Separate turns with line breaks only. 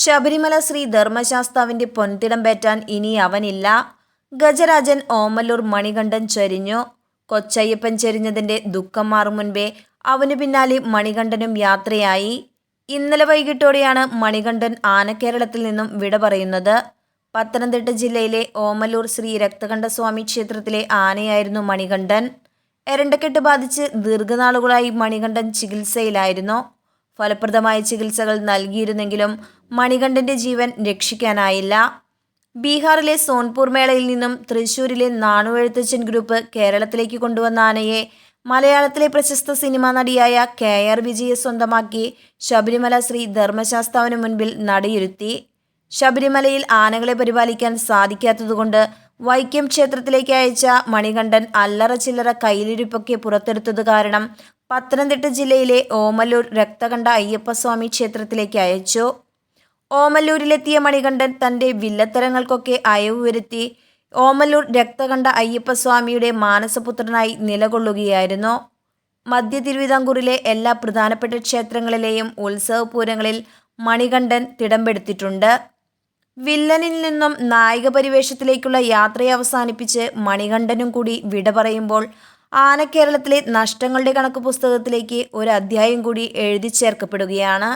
ശബരിമല ശ്രീ ധർമ്മശാസ്താവിന്റെ പൊൻതിടം പേറ്റാൻ ഇനി അവനില്ല. ഗജരാജൻ ഓമല്ലൂർ മണികണ്ഠൻ ചരിഞ്ഞു. കൊച്ചയ്യപ്പൻ ചരിഞ്ഞതിന്റെ ദുഃഖം മാറും മുൻപേ അവനു പിന്നാലെ മണികണ്ഠനും യാത്രയായി. ഇന്നലെ വൈകിട്ടോടെയാണ് മണികണ്ഠൻ ആനക്കേരളത്തിൽ നിന്നും വിട പറയുന്നത്. പത്തനംതിട്ട ജില്ലയിലെ ഓമല്ലൂർ ശ്രീ രക്തകണ്ഠസ്വാമി ക്ഷേത്രത്തിലെ ആനയായിരുന്നു മണികണ്ഠൻ. എരണ്ടക്കെട്ട് ബാധിച്ച് ദീർഘനാളുകളായി മണികണ്ഠൻ ചികിത്സയിലായിരുന്നു. ഫലപ്രദമായ ചികിത്സകൾ നൽകിയിരുന്നെങ്കിലും മണികണ്ഠന്റെ ജീവൻ രക്ഷിക്കാനായില്ല. ബീഹാറിലെ സോൺപൂർ മേളയിൽ നിന്നും തൃശൂരിലെ നാണുവെഴുത്തച്ഛൻ ഗ്രൂപ്പ് കേരളത്തിലേക്ക് കൊണ്ടുവന്ന ആനയെ മലയാളത്തിലെ പ്രശസ്ത സിനിമാ നടിയായ കെ ആർ വിജയെ സ്വന്തമാക്കി ശബരിമല ശ്രീ ധർമ്മശാസ്താവിന് മുൻപിൽ നടയിരുത്തി. ശബരിമലയിൽ ആനകളെ പരിപാലിക്കാൻ സാധിക്കാത്തതുകൊണ്ട് വൈക്കം ക്ഷേത്രത്തിലേക്ക് അയച്ച മണികണ്ഠൻ അല്ലറ ചില്ലറ കയ്യിലിരിപ്പൊക്കെ പുറത്തെടുത്തത് കാരണം പത്തനംതിട്ട ജില്ലയിലെ ഓമല്ലൂർ രക്തകണ്ഠ അയ്യപ്പസ്വാമി ക്ഷേത്രത്തിലേക്ക് അയച്ചു. ഓമല്ലൂരിലെത്തിയ മണികണ്ഠൻ തന്റെ വില്ലത്തരങ്ങൾക്കൊക്കെ അയവ് വരുത്തി ഓമല്ലൂർ രക്തകണ്ഠ അയ്യപ്പസ്വാമിയുടെ മാനസപുത്രനായി നിലകൊള്ളുകയായിരുന്നു. മധ്യ തിരുവിതാംകൂറിലെ എല്ലാ പ്രധാനപ്പെട്ട ക്ഷേത്രങ്ങളിലെയും ഉത്സവപൂരങ്ങളിൽ മണികണ്ഠൻ തിടമ്പെടുത്തിട്ടുണ്ട്. വില്ലനിൽ നിന്നും നായിക പരിവേഷത്തിലേക്കുള്ള യാത്രയെ അവസാനിപ്പിച്ച് മണികണ്ഠനും കൂടി വിട പറയുമ്പോൾ ആനക്കേരളത്തിലെ നഷ്ടങ്ങളുടെ കണക്ക് പുസ്തകത്തിലേക്ക് ഒരു അധ്യായം കൂടി എഴുതി ചേർക്കപ്പെടുകയാണ്.